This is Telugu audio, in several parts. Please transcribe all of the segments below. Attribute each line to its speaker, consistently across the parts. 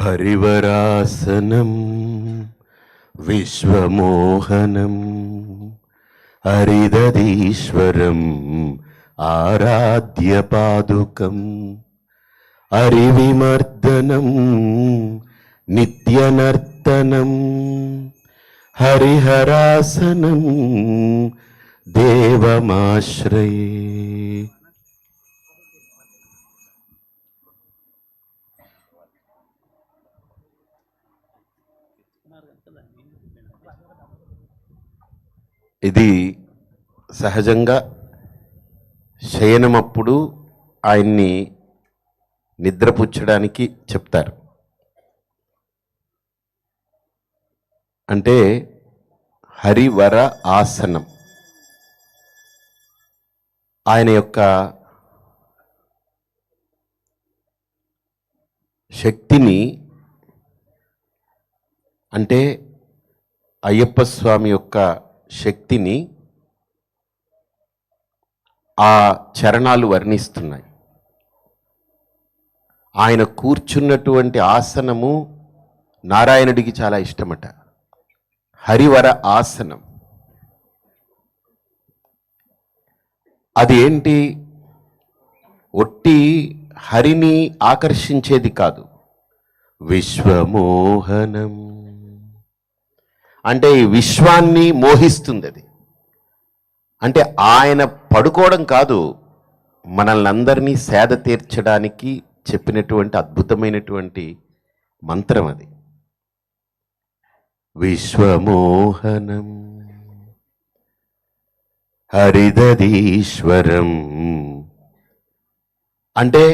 Speaker 1: హరివరాసనం విశ్వమోహనం హరిదీశ్వరం ఆరాధ్య పాదుకం హరివిమర్దనం నిత్యనర్తనం హరిహరాసనం దేవమాశ్రయే. ఇది సహజంగా శయనమప్పుడు ఆయన్ని నిద్రపుచ్చడానికి చెప్తారు. అంటే హరివర ఆసనం. ఆయన యొక్క శక్తిని అంటే అయ్యప్ప స్వామి యొక్క శక్తిని ఆ చరణాలు వర్ణిస్తున్నాయి. ఆయన కూర్చున్నటువంటి ఆసనము నారాయణుడికి చాలా ఇష్టమట. హరివర ఆసనం. అది ఏంటి? ఒట్టి హరిని ఆకర్షించేది కాదు. విశ్వమోహనం. అంటే ఈ విశ్వాన్ని మోహిస్తుంది అది అంటే ఆయన పడుకోవడం కాదు మనల్ని అందరినీ సేద తీర్చడానికి చెప్పినటువంటి అద్భుతమైనటువంటి మంత్రం అది. విశ్వమోహనం హరిదధీశ్వరం అంటే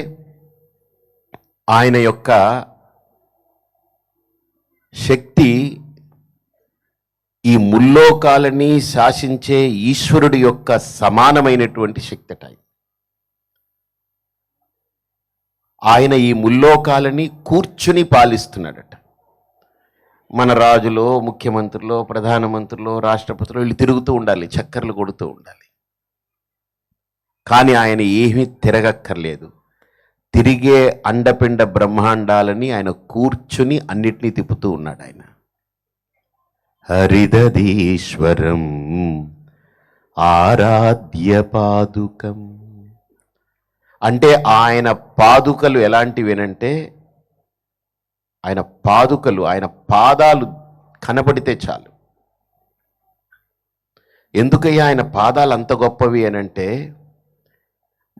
Speaker 1: ఆయన యొక్క శక్తి ఈ ముల్లోకాలని శాసించే ఈశ్వరుడి యొక్క సమానమైనటువంటి శక్తి అట ఆయన. ఈ ముల్లోకాలని కూర్చుని పాలిస్తున్నాడట. మన రాజులో ముఖ్యమంత్రులు ప్రధానమంత్రులు రాష్ట్రపతులు వీళ్ళు తిరుగుతూ ఉండాలి చక్కర్లు కొడుతూ ఉండాలి. కానీ ఆయన ఏమీ తిరగక్కర్లేదు. తిరిగే అండపిండ బ్రహ్మాండాలని ఆయన కూర్చుని అన్నిటినీ తిప్పుతూ ఉన్నాడు ఆయన. హరిదధీశ్వరం ఆరాధ్య పాదుకం అంటే ఆయన పాదుకలు ఎలాంటివేనంటే ఆయన పాదుకలు ఆయన పాదాలు కనపడితే చాలు. ఎందుకయ్యా ఆయన పాదాలు అంత గొప్పవి అనంటే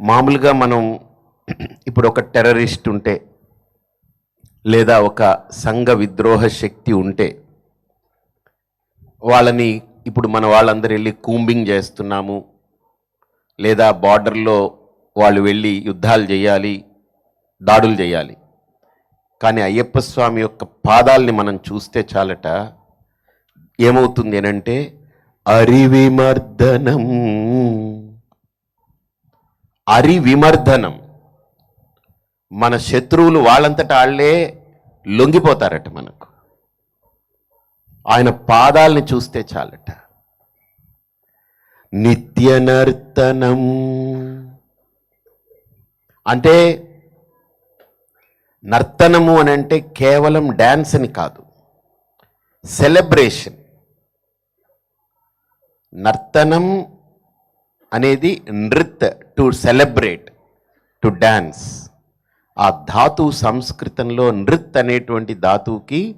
Speaker 1: మామూలుగా మనం ఇప్పుడు ఒక టెర్రరిస్ట్ ఉంటే లేదా ఒక సంఘ విద్రోహ శక్తి ఉంటే వాళ్ళని ఇప్పుడు మన వాళ్ళందరూ వెళ్ళి కూంబింగ్ చేస్తున్నాము. లేదా బార్డర్లో వాళ్ళు వెళ్ళి యుద్ధాలు చేయాలి దాడులు చేయాలి. కానీ అయ్యప్ప స్వామి యొక్క పాదాల్ని మనం చూస్తే చాలట ఏమవుతుంది అనంటే అరివిమర్దనం. అరివిమర్దనం. మన శత్రువులు వాళ్ళంతటా వాళ్ళే లొంగిపోతారట మనకు. ఆయన పాదాల్ని చూస్తే చాలట. నిత్యనర్తనం. అంటే నర్తనము అని అంటే కేవలం డ్యాన్స్ అని కాదు. సెలబ్రేషన్. నర్తనం అనేది నృత్ టు సెలబ్రేట్ టు డ్యాన్స్ ఆ ధాతు సంస్కృతంలో నృత్ అనేటువంటి ధాతువుకి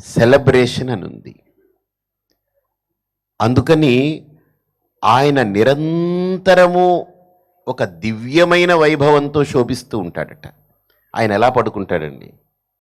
Speaker 1: సెలబ్రేషన్ అని ఉంది. అందుకని ఆయన నిరంతరము ఒక దివ్యమైన వైభవంతో శోభిస్తూ ఉంటాడట. ఆయన ఎలా పడుకుంటాడండి?